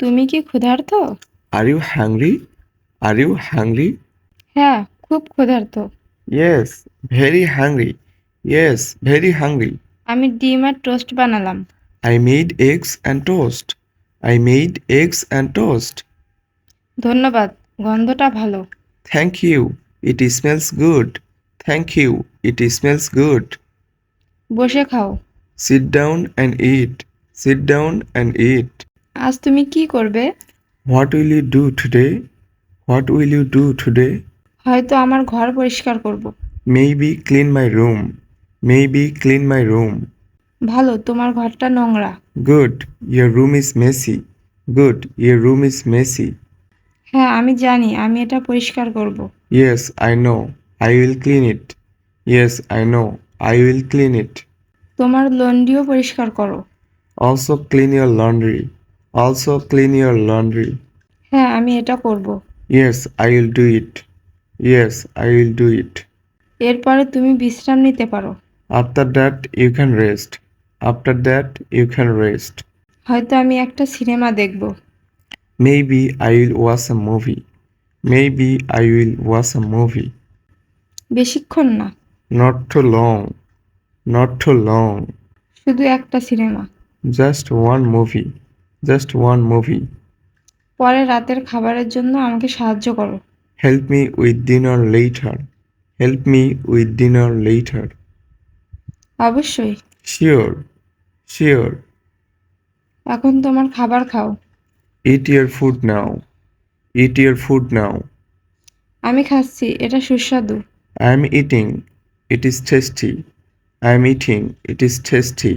তুমি কি ক্ষুধার্থ are you hungry are you hungry হ্যাঁ খুব ক্ষুধার্ত। Yes very hungry yes very hungry আমি ডিম আর টোস্ট বানালাম। I made eggs and toast I made eggs and toast ধন্যবাদ গন্ধটা ভালো। Thank you it smells good thank you it smells good বসে খাও। Sit down and eat sit down and eat আজ তুমি কি করবে? What will you do today what will you do today হয়তো আমার ঘর পরিষ্কার করব। Maybe clean my room maybe clean my room ভালো তোমার ঘরটা নোংরা। Good your room is messy good your room is messy হ্যাঁ আমি জানি আমি এটা পরিষ্কার করব। Yes I know I will clean it yes I know I will clean it তোমার লন্ড্রিও পরিষ্কার করো। Also clean your laundry Also clean your laundry. হ্যাঁ আমি এটা করব। Yes, I will do it. Yes, I will do it. এরপরে তুমি বিশ্রাম নিতে পারো After that, you can rest. After that, you can rest. হয়তো আমি একটা সিনেমা দেখব Maybe I will watch a movie. Maybe I will watch a movie. বেশিক্ষণ না Not too long. Not too long. শুধু একটা সিনেমা Just one movie. Just one movie পরে রাতের খাবারের জন্য আমাকে সাহায্য করো। Help me with dinner later help me with dinner later অবশ্যই। শিওর শিওর এখন তোমার খাবার খাও। ইট ইয়ার ফুড নাও ইট ইয়ার ফুড নাও আমি খাচ্ছি এটা সুস্বাদু। I am eating it is tasty I am eating it is tasty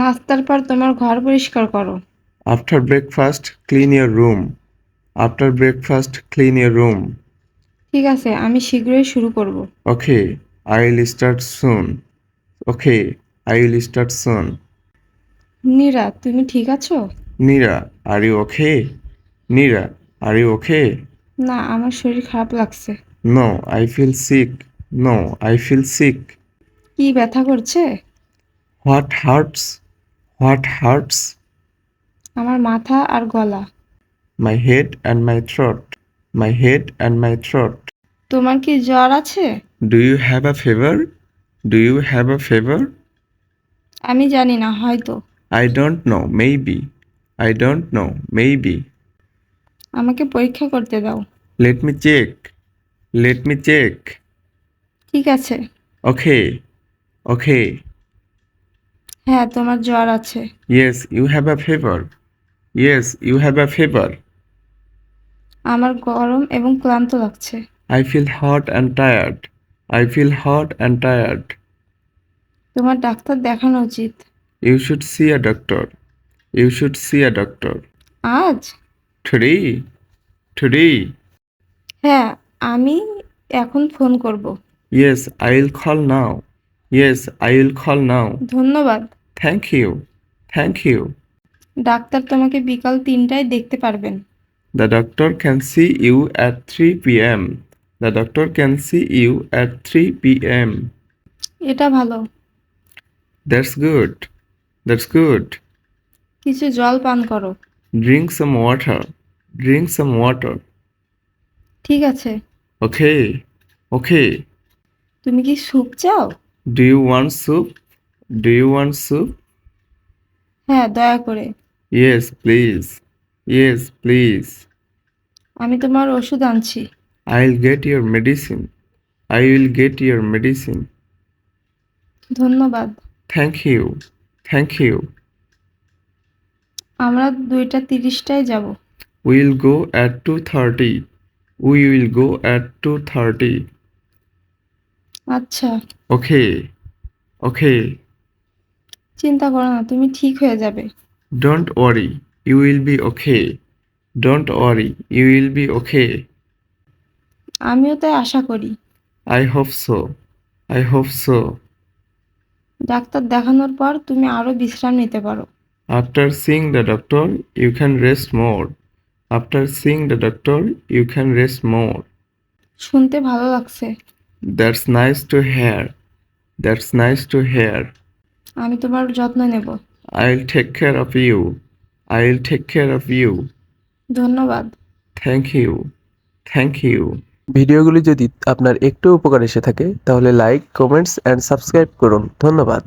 নাস্তার পর তোমার ঘর পরিষ্কার করো। After breakfast clean your room after breakfast clean your room ঠিক আছে আমি শীঘ্রই শুরু করব। Okay I will start soon okay I will start soon Nira তুমি ঠিক আছো? Nira are you okay Nira are you okay না আমার শরীর খারাপ লাগছে। No I feel sick no I feel sick কি ব্যথা করছে? What hurts What hurts? আমার মাথা আর গলা My head and my throat. My head and my throat. তোমার কি জ্বর আছে Do you have a fever? Do you have a fever? আমি জানি না হয়তো I don't know. Maybe. I don't know. Maybe. আমাকে পরীক্ষা করতে দাও Let me check. Let me check. ঠিক আছে Okay. Okay. হ্যাঁ তোমার জ্বর আছে। Yes you have a fever yes you have a fever আমার গরম এবং ক্লান্ত লাগছে। I feel hot and tired I feel hot and tired তোমার ডাক্তার দেখানো উচিত। You should see a doctor you should see a doctor আজ? Today today হ্যাঁ আমি এখন ফোন করব। Yes I will call now yes I will call now ধন্যবাদ। Thank you thank you doctor তোমাকে বিকাল তিনটায় দেখতে পারবেন। The doctor can see you at three P M the doctor can see you at three P M এটা ভালো। That's good that's good কিছু জল পান করো। Drink some water drink some water ঠিক আছে। ওকে ওকে তুমি কি স্যুপ চাও? Do you want soup Do you want soup? হ্যাঁ দয়া করে Yes, please. Yes, please. আমি তোমার ওষুধ আনছি I'll get your medicine. I will get your medicine. ধন্যবাদ Thank you. Thank you. আমরা দুইটা তিরিশটায় যাব We'll go at 2:30. We will go at 2:30. আচ্ছা Okay. Okay. চিন্তা করো না তুমি ঠিক হয়ে যাবে। Don't worry you will be okay don't worry you will be okay আমিও তাই আশা করি। I hope so I hope so doctor দেখানোর পর তুমি আরও বিশ্রাম নিতে পারো। After seeing the doctor you can rest more after seeing the doctor you can rest more শুনতে ভালো লাগছে। That's nice to hear that's nice to hear আমি তোমার যত্ন নেব। I will take care of you I will take care of you ধন্যবাদ। Thank you thank you ভিডিওগুলি যদি আপনার একটু উপকার এসে থাকে তাহলে লাইক কমেন্টস অ্যান্ড সাবস্ক্রাইব করুন। ধন্যবাদ।